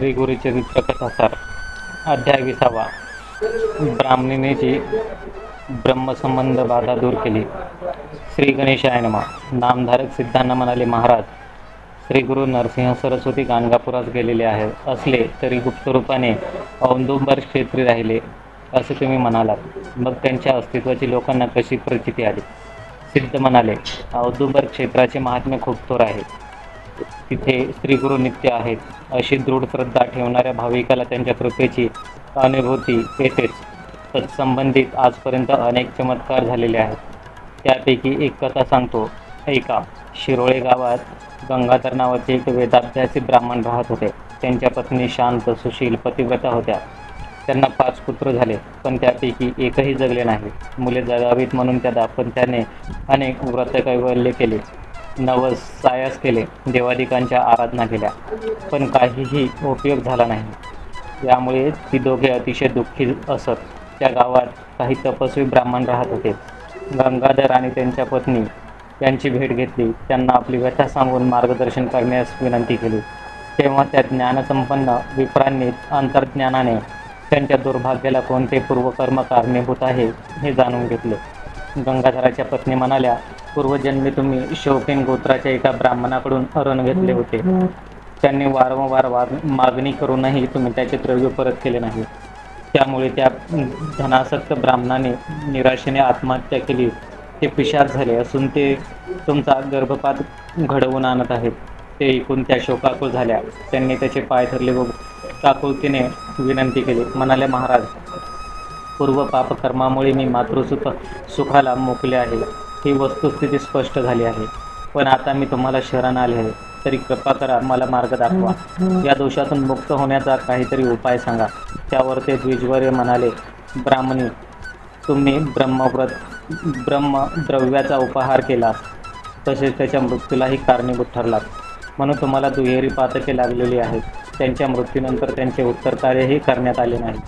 श्री गुरुचरित्र कथासार अध्याय विसावा. ब्राह्मणीनेची ब्रह्मसंबंध बाधा दूर केली. श्री गणेशाय नमा. नामधारक सिद्धांना म्हणाले महाराज श्री गुरु नरसिंह सरस्वती गाणगापुरात गेलेले आहेत असले तरी गुप्त रूपाने औदुंबर क्षेत्री राहिले असे तुम्ही म्हणालात. मग त्यांच्या अस्तित्वाची लोकांना कशी प्रचिती आली? सिद्ध म्हणाले औदुंबर क्षेत्राचे महात्म्य खूप थोर आहे. तिथे स्त्रीगुरु नित्य आहेत. अशी दृढ श्रद्धा ठेवणाऱ्या भाविकाला त्यांच्या कृपेची अनुभूती येतेच. तत्संबंधित आजपर्यंत अनेक चमत्कार झालेले आहेत. त्यापैकी एक कथा सांगतो. ऐका. शिरोळे गावात गंगाधर नावाचे एक वेदाभ्यासी ब्राह्मण राहत होते. त्यांच्या पत्नी शांत सुशील पतिव्रता होत्या. त्यांना पाच पुत्र झाले पण त्यापैकी एकही जगले नाही. मुले जगावीत म्हणून त्या दाम्पत्याने अनेक व्रतकैवल्य केले नवस सायास केले देवादिकांच्या आराधना केल्या. पण काहीही उपयोग झाला नाही. यामुळे ती दोघे अतिशय दुःखी असत. त्या गावात काही तपस्वी ब्राह्मण राहत होते. गंगाधर आणि त्यांच्या पत्नी यांची भेट घेतली. त्यांना आपली व्यथा सांगून मार्गदर्शन करण्यास विनंती केली. तेव्हा त्या ज्ञानसंपन्न विप्रांनी अंतर्ज्ञानाने त्यांच्या दुर्भाग्याला कोणते पूर्वकर्म कारणीभूत आहे हे जाणून घेतले. गंगाधराच्या पत्नी म्हणाल्या पूर्वजन्मी तुम्ही शौकीन गोत्राच्या एका ब्राह्मणाकडून अरण घेतले होते. त्यांनी वारंवार मागणी करूनही तुम्ही त्याचे द्रव्य परत केले नाही. त्यामुळे त्या धनासक्त ब्राह्मणाने निराशेने आत्महत्या केली. ते पिशाच झाले असून ते तुमचा गर्भपात घडवून आणत आहेत. ते ऐकून त्या शोकाकुळ झाल्या. त्यांनी त्याचे पाय धरले व काकुळतीने विनंती केली. म्हणाले महाराज पूर्व पापकर्मामुळे मी मातृसुख सुखाला मोकले आहे. ही वस्तुस्थिती स्पष्ट झाली आहे. पण आता मी तुम्हाला शहरांना आले आहे. तरी कृपा करा मला मार्ग दाखवा. या दोषातून मुक्त होण्याचा काहीतरी उपाय सांगा. त्यावर ते द्विजवर्य म्हणाले ब्राह्मणी तुम्ही ब्रह्मव्रत ब्रह्मद्रव्याचा उपहार केला तसेच त्याच्या मृत्यूलाही कारणीभूत ठरलात. म्हणून तुम्हाला दुहेरी पातके लागलेली आहेत. त्यांच्या मृत्यूनंतर त्यांचे उत्तरकार्यही करण्यात आले नाही.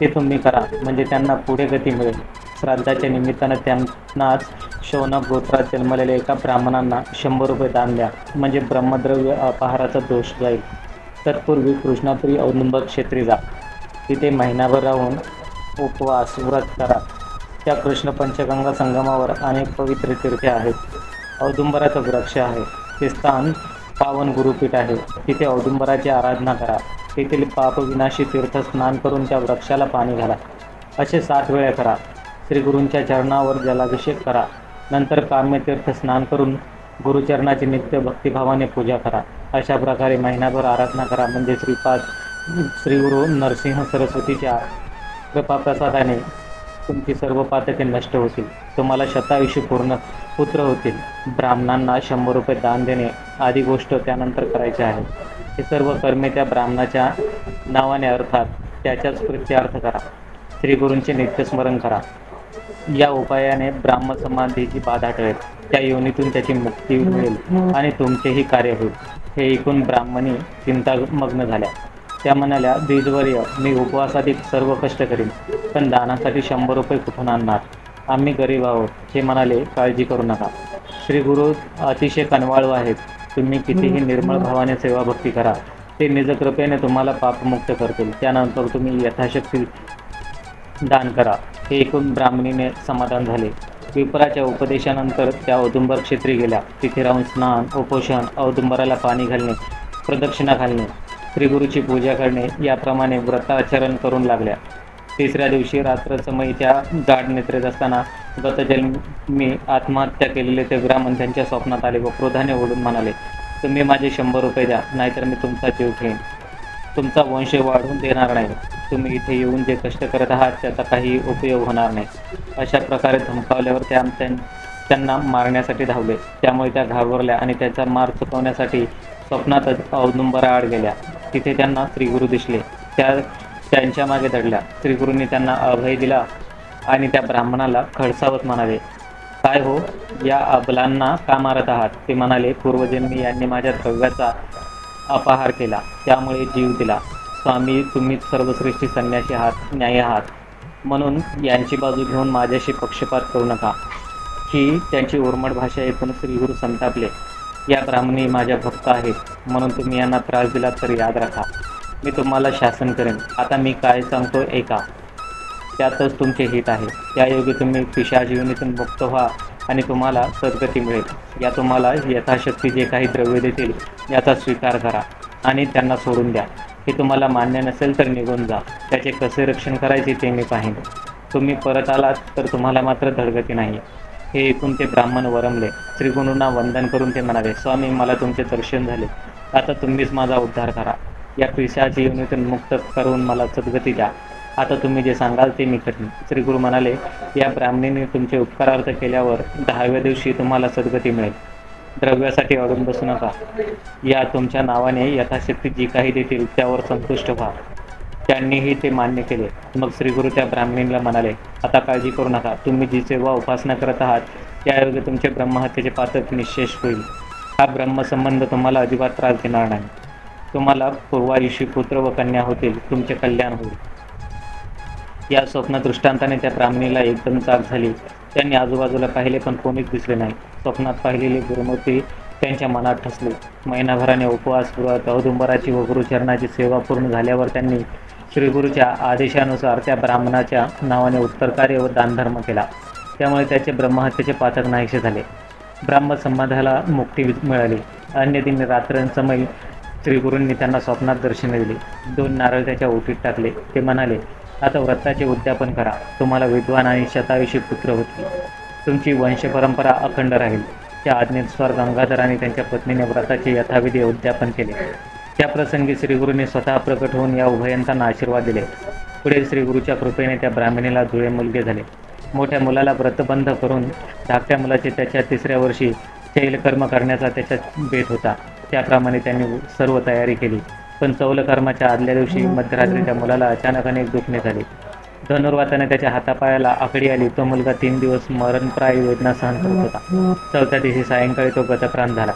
ते तुम्ही करा म्हणजे त्यांना पुढे गती मिळेल. श्राद्धाच्या निमित्तानं त्यांनाच शौनक गोत्रात जन्मलेल्या एका ब्राह्मणांना शंभर रुपये दान द्या. म्हणजे ब्रह्मद्रव्य अपहाराचा दोष जाईल. तत्पूर्वी कृष्णापुरी औदुंबर क्षेत्री जा. तिथे महिनाभर राहून उपवास व्रत करा. त्या कृष्ण पंचगंगा संगमावर अनेक पवित्र तीर्थे आहेत. औदुंबराचं वृक्ष आहे. ते स्थान पावन गुरुपीठ आहे. तिथे औदुंबराची आराधना करा. तेथील पापविनाशी तीर्थ स्नान करून त्या वृक्षाला पाणी घाला. असे सात वेळा करा. श्रीगुरूंच्या चरणावर जलाभिषेक करा. नंतर काम्यतीर्थ स्नान करून गुरुचरणाची नित्य भक्तिभावाने पूजा करा. अशा प्रकारे महिनाभर आराधना करा. म्हणजे श्रीपाद श्री गुरु नरसिंह सरस्वतीच्या कृपाप्रसादाने तुमची सर्व पातके नष्ट होतील. तुम्हाला शतायुषी पूर्ण पुत्र होतील. ब्राह्मणांना शंभर रुपये दान देणे आदी गोष्ट त्यानंतर करायची आहे. हे सर्व कर्मे त्या ब्राह्मणाच्या नावाने अर्थात त्याच्याच कृत्यार्थ करा. श्री गुरूंचे नित्यस्मरण करा. या उपायाने ब्राह्म समाधीची बाधा टळेल. त्या योनीतून त्याची मुक्ती मिळेल आणि तुमचेही कार्य होईल. हे ऐकून ब्राह्मणी चिंतामग्न झाल्या. त्या म्हणाल्या द्विजवर्य मी उपवासाधिक सर्व कष्ट करीन पण दानासाठी शंभर रुपये कुठून आणणार? आम्ही गरीब आहोत. हे म्हणाले काळजी करू नका. श्री गुरु अतिशय कनवाळू आहेत. तुम्ही कितीही निर्मळ भावाने सेवाभक्ती करा. ते निजकृपेने तुम्हाला पापमुक्त करतील. त्यानंतर तुम्ही यथाशक्ती दान करा. हे ऐकून ब्राह्मणीने समाधान झाले. विपराच्या उपदेशानंतर त्या औदुंबर क्षेत्री गेल्या. तिथे राहून स्नान उपोषण औदुंबराला पाणी घालणे प्रदक्षिणा घालणे श्रीगुरूची पूजा करणे याप्रमाणे व्रताचरण करून लागल्या. तिसऱ्या दिवशी रात्रसमयी त्या गाढ नेत्रेत असताना गतजन्मी आत्महत्या केलेले ते ब्राह्मण त्यांच्या स्वप्नात आले व क्रोधाने ओढून म्हणाले तुम्ही माझे शंभर रुपये द्या नाहीतर मी तुमचा जीव घेईन. तुमचा वंश वाढवून देणार नाही. तुम्ही इथे येऊन जे कष्ट करत आहात त्याचा काही उपयोग होणार नाही. अशा प्रकारे धमकावल्यावर त्या त्यां- त्यांना मारण्यासाठी धावले. त्यामुळे त्या घाबरल्या आणि त्याचा मार चुकवण्यासाठी स्वप्नातच औदुंबरा आड गेल्या. तिथे त्यांना श्रीगुरू दिसले. त्या त्यांच्या मागे धडल्या. श्रीगुरूंनी त्यांना अभय दिला आणि त्या ब्राह्मणाला खडसावत म्हणाले काय हो या अबलांना का मारत आहात? ते म्हणाले पूर्वजन्मी यांनी माझ्या द्रव्याचा अपहार केला. त्यामुळे जीव दिला. स्वामी तुम्ही सर्वश्रेष्ठी संन्यासी आहात न्याय आहात. म्हणून यांची बाजू घेऊन माझ्याशी पक्षपात करू नका. ही त्यांची उर्मट भाषा ऐकून श्रीगुरु संतापले. या ब्राह्मणी माझ्या भक्त आहेत. म्हणून तुम्ही यांना त्रास दिला तर याद राखा. मी तुम्हाला शासन करेन. आता मी काय सांगतो ऐका. त्यातच तुमचे हित आहे. त्यायोगे तुम्ही पिशाच योनीतून मुक्त व्हा आणि तुम्हाला सद्गती मिळेल. या तुम्हाला यथाशक्ती जे काही द्रव्य देतील याचा स्वीकार करा आणि त्यांना सोडून द्या. हे तुम्हाला मान्य नसेल तर निघून जा. त्याचे कसे रक्षण करायचे ते मी पाहीन. तुम्ही परत आलात तर तुम्हाला मात्र धडगती नाही हे ऐकून ते ब्राह्मण वरमले श्रीगुरूंना वंदन करून ते म्हणाले स्वामी मला तुमचे दर्शन झाले. आता तुम्हीच माझा उद्धार करा. या पिशाची योनीतून मुक्त करून मला सद्गती द्या. आता तुम्ही जे सांगाल ते मी करीन. श्रीगुरू म्हणाले या ब्राह्मणीने तुमचे उपकारार्थ केल्यावर दहाव्या दिवशी तुम्हाला सद्गती मिळेल. द्रव्यासाठी अडून बसू नका. या तुमच्या नावाने यथाशक्ती जी काही देतील त्यावर संतुष्ट व्हा. त्यांनीही ते मान्य केले. मग श्रीगुरु त्या ब्राह्मणीला म्हणाले आता काळजी करू नका. तुम्ही जी सेवा उपासना करत आहात त्यायोगे तुमचे ब्रह्महत्येचे पातक निशेष होईल. हा ब्रह्मसंबंध तुम्हाला अजिबात त्रास देणार नाही. तुम्हाला पूर्वायुषी पुत्र व कन्या होतील तुमचे कल्याण होईल. या स्वप्न दृष्टांताने त्या ब्राह्मणीला एकदम जाग झाली. त्यांनी आजूबाजूला पाहिले पण कोणीच दिसले नाही. स्वप्नात पाहिलेली गुरुमूर्ती त्यांच्या मनात ठसली. महिनाभराने उपवास व्रत औदुंबराची व गुरुचरणाची सेवा पूर्ण झाल्यावर त्यांनी श्रीगुरूच्या आदेशानुसार त्या ब्राह्मणाच्या नावाने उत्तरकार्य व दानधर्म केला. त्यामुळे त्याचे ब्रह्महत्येचे पातक नाहीसे झाले. ब्राह्म समाधाला मुक्ती मिळाली. अन्य दिनी रात्रंसमयी श्रीगुरूंनी त्यांना स्वप्नात दर्शन दिले. दोन नारळ त्याच्या ओटीत टाकले. ते म्हणाले आता व्रताचे उद्यापन करा. तुम्हाला विद्वान आणि शतायुषी पुत्र होतील. तुमची वंशपरंपरा अखंड राहील. त्या आज्ञेनुसार गंगाधर आणि त्यांच्या पत्नीने व्रताचे यथाविधी उद्यापन केले. त्या प्रसंगी श्रीगुरूने स्वतः प्रकट होऊन या उभयंतांना आशीर्वाद दिले. पुढे श्रीगुरूच्या कृपेने त्या ब्राह्मणीला जुळे मुलगे झाले. मोठ्या मुलाला व्रतबंध करून धाकट्या मुलाचे त्याच्या तिसऱ्या वर्षी शैलकर्म करण्याचा त्याच्यात बेत होता. त्याप्रमाणे त्यांनी सर्व तयारी केली. पण चौलकर्माच्या आदल्या दिवशी मध्यरात्री त्या मुलाला अचानक अनेक दुखणे झाली. धनुर्वाताने त्याच्या हातापायाला आकडी आली. तो मुलगा तीन दिवस मरणप्राय वेदना सहन करत होता. चौथ्या दिवशी सायंकाळी तो गतप्राण झाला.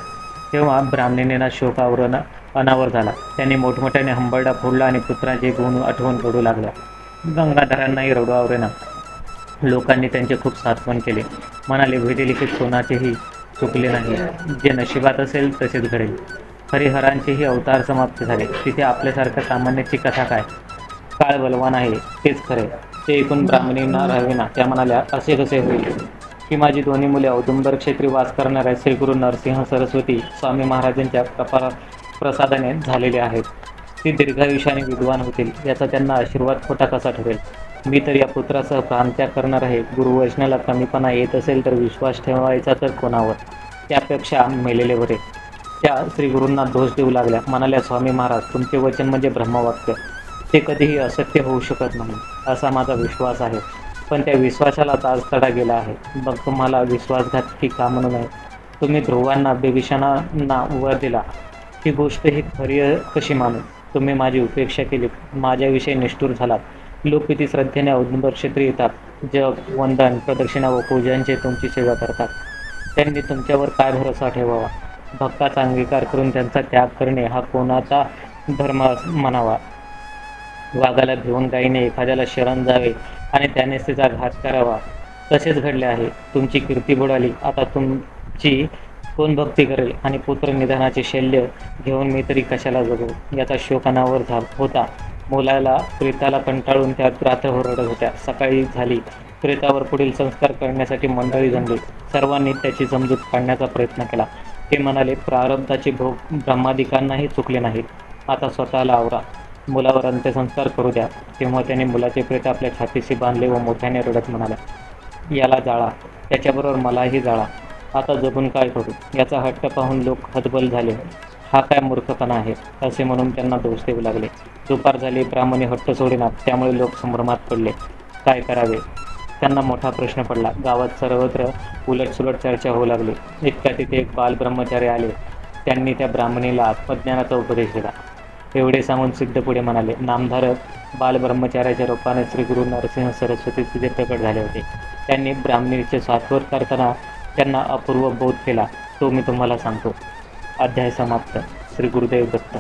तेव्हा ब्राह्मणीनेना शोकावरण अनावर झाला. त्यांनी मोठमोठ्याने हंबरडा फोडला आणि पुत्राचे गुण आठवण रडू लागला. गंगाधरांनाही रडू आवरेना. लोकांनी त्यांचे खूप साथवण केले. म्हणाले विधिलिखित कोणाचेही चुकले नाही. जे नशिबात असेल तसेच घडेल. हरिहरांचेही अवतार समाप्त झाले. तिथे आपल्यासारख्या सामान्याची कथा काय? काळ बलवान आहे तेच खरे ते ऐकून ब्राह्मणींना राहावेना त्या म्हणाल्या असे कसे होईल? की माझी दोन्ही मुले औदुंबर क्षेत्री वास करणाऱ्या श्रीगुरु नरसिंह सरस्वती स्वामी महाराजांच्या प्रपा प्रसादाने झालेले आहेत. ती दीर्घायुष्याने विद्वान होतील याचा त्यांना आशीर्वाद खोटा कसा ठरेल? मी तर या पुत्रासह प्राणत्याग करणार आहे. गुरुवैष्णाला कमीपणा येत असेल तर विश्वास ठेवायचा तर कोणावर? त्यापेक्षा मेलेले बरे. त्या श्रीगुरूंना दोष देऊ लागल्या. म्हणाल्या स्वामी महाराज तुमचे वचन म्हणजे ब्रह्मवाक्य. ते कधीही असत्य होऊ शकत नाही असा माझा विश्वास आहे. पण त्या विश्वासाला आज तडा गेला आहे. मग तुम्हाला विश्वासघात का म्हणू नये तुम्ही ध्रुवांना बेविषांना वर दिला. ही गोष्ट ही खरी कशी मानू? तुम्ही माझी उपेक्षा केली. माझ्याविषयी निष्ठूर झालात. लोक किती श्रद्धेने औदुंबर क्षेत्री येतात. जग वंदन प्रदक्षिणा व पूजांचे तुमची सेवा करतात. त्यांनी तुमच्यावर काय भरोसा ठेवावा? भक्ताचा अंगीकार करून त्यांचा त्याग करणे हा कोणाचा धर्म म्हणावा? वाघाला भिवून गायीने एखाद्याला शरण जावे आणि त्यानेच तिचा घात करावा. तसेच घडले आहे. तुमची कीर्ती बुडाली. आता तुमची कोण भक्ती करेल आणि पुत्र निधनाचे शल्य घेऊन मी तरी कशाला जगू? याचा शोक अनावर होता. मुलाला प्रेताला कंटाळून त्यात रात्रभर रडत होत्या. सकाळी झाली. प्रेतावर पुढील संस्कार करण्यासाठी मंडळी जमली. सर्वांनी त्याची समजूत काढण्याचा प्रयत्न केला. ते म्हणाले प्रारब्धाचे भोग ब्रह्मादिकांनाही चुकले नाहीत. आता स्वतःला आवरा. मुलावर अंत्यसंस्कार करू द्या. तेव्हा त्याने मुलाचे प्रेत आपल्या छातीशी बांधले व मोठ्याने रडत म्हणाला याला जाळा. त्याच्याबरोबर मलाही जाळा. आता जगून काय करू? याचा हट्ट पाहून लोक हतबल झाले. हा काय मूर्खपणा आहे? असे म्हणून त्यांना दोष देऊ लागले. दुपार झाली ब्राह्मणी हट्ट सोडेना त्यामुळे लोक संभ्रमात पडले. काय करावे? त्यांना मोठा प्रश्न पडला. गावात सर्वत्र उलटसुलट चर्चा होऊ लागली. इतक्या तिथे एक बाल ब्रह्मचारी आले. त्यांनी त्या ब्राह्मणीला आत्मज्ञानाचा उपदेश दिला. एवढे सांगून सिद्ध पुढे म्हणाले नामधारक बालब्रह्मचार्याच्या रूपाने श्री गुरु नरसिंह सरस्वती तिथे प्रकट झाले होते. त्यांनी ब्राह्मणीचे शाश्वत करताना त्यांना अपूर्व बोध केला. तो मी तुम्हाला सांगतो. अध्याय समाप्त. श्री गुरुदेव दत्त.